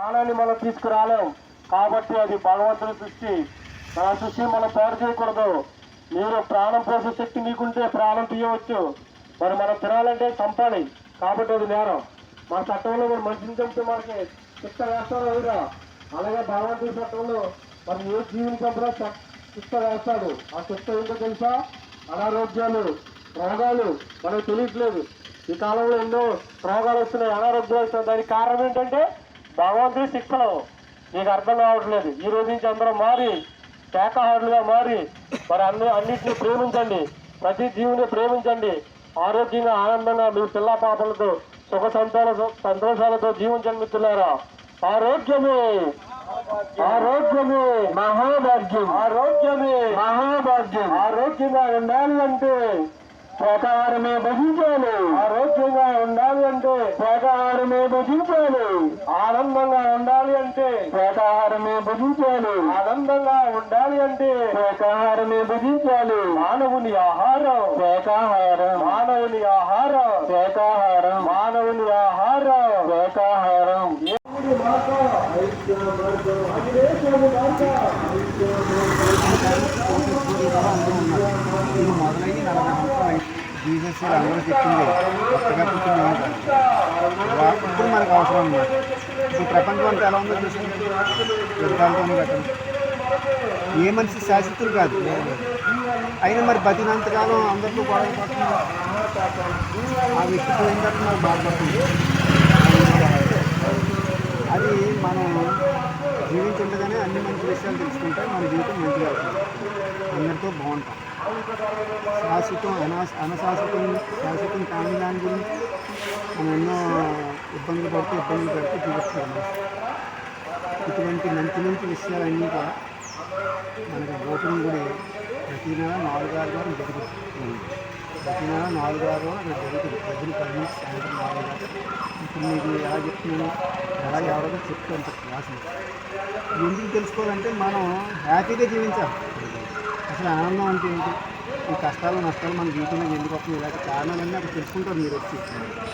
ప్రాణాన్ని మనం తీసుకురాలేం. కాబట్టి అది భగవంతుని సృష్టి. మన సృష్టి మనం తయారు చేయకూడదు. మీరు ప్రాణం పోసే శక్తి మీకుంటే ప్రాణం తీయవచ్చు. మరి మనం తినాలంటే చంపాలి. కాబట్టి అది నేరం. మన చట్టంలో మనం మనిషిని చంపితే మనకి శిక్ష వేస్తారు ఎవరా? అలాగే భగవంతుడి చట్టంలో మరి ఏ జీవిని చంపినా శిక్ష వేస్తాడు. ఆ శిక్ష ఏంటో తెలుసా? అనారోగ్యాలు రోగాలు మనకు తెలియట్లేదు. ఈ కాలంలో ఎన్నో రోగాలు వస్తున్నాయి. అనారోగ్యాలు వస్తున్నాయి. దానికి కారణం ఏంటంటే భగవంతుడి శిక్షలు మీకు అర్థం కావట్లేదు. ఈ రోజు నుంచి అందరం మారి శాఖాహారులుగా మారి మరి అన్ని అన్నింటినీ ప్రేమించండి. ప్రతి జీవిని ప్రేమించండి. ఆరోగ్యంగా ఆనందంగా మీ పిల్ల పాపలతో సుఖ సంతాన సంతోషాలతో జీవించండి మిత్రులారా. ఆరోగ్యమే. ఆరోగ్యమే. మహాభాగ్యం. ఆరోగ్యమే. మహాభాగ్యం. ఆరోగ్యంగా ఉండాలి అంటే శాకాహారమే భజించాలి. ఆరోగ్యంగా ఉండాలి అంటే శాకాహారమే భజించాలి. ఆనందంగా ఉండాలి అంటే శాకాహారమే భజించాలి. ఆనందంగా ఉండాలి అంటే శాకాహారమే భజించాలి. మానవుని ఆహారం. శాకాహారం మానవుని ఆహారం. శాకాహారం మానవుని ఆహారం. శాకాహారం జీసస్ అందరూ చెప్పింది. కొత్తగా పుట్టింది ఇప్పుడు మనకు అవసరం ఉంది ఇప్పుడు ప్రపంచం అంతా ఎలా ఉందో చూసుకుంటే యుద్ధాలతో పెట్టండి ఏ మనిషి శాశ్వతులు కాదు. అయినా మరి బతినంతకాలం అందరితో గొడవ పడుతుంది ఆ వ్యక్తి పోయిన తర్వాత నాకు బాధపడుతుంది అది మనం జీవించుండగానే అన్ని మంచి విషయాలు తెలుసుకుంటే మన జీవితం మంచిగా అవుతుంది. అందరితో బాగుంటాం. శాశ్వతం అనా అనశాశ్వతం శాశ్వతం కాని దాని గురించి మనం ఎన్నో ఇబ్బందులు పడితే ఇబ్బందులు పడితే చూపిస్తాం ఇటువంటి మంచి మంచి విషయాలన్నీ కూడా మనకి గోపురం కూడా ప్రతి నెల నాలుగు ఆరు వారం జరుగుతుంది. ప్రతి నెల నాలుగు ఆరు వారం జరుగుతుంది. ప్రజలు పది నుంచి సాయంత్రం నాలుగు దాకా. ఇప్పుడు మీకు ఎలా చెప్తున్నాను ఎలా ఎవరో చెప్తాను సార్ క్లాస్ ఎందుకు తెలుసుకోవాలంటే మనం హ్యాపీగా జీవించాలి. అసలు ఆనందం అంటే ఏంటి? ఈ కష్టాలు నష్టాలు మన జీవితంలో ఎందుకు వస్తుంది ఇలాంటి కారణాలన్నీ అక్కడ తెలుసుకుంటారు మీరు వచ్చి.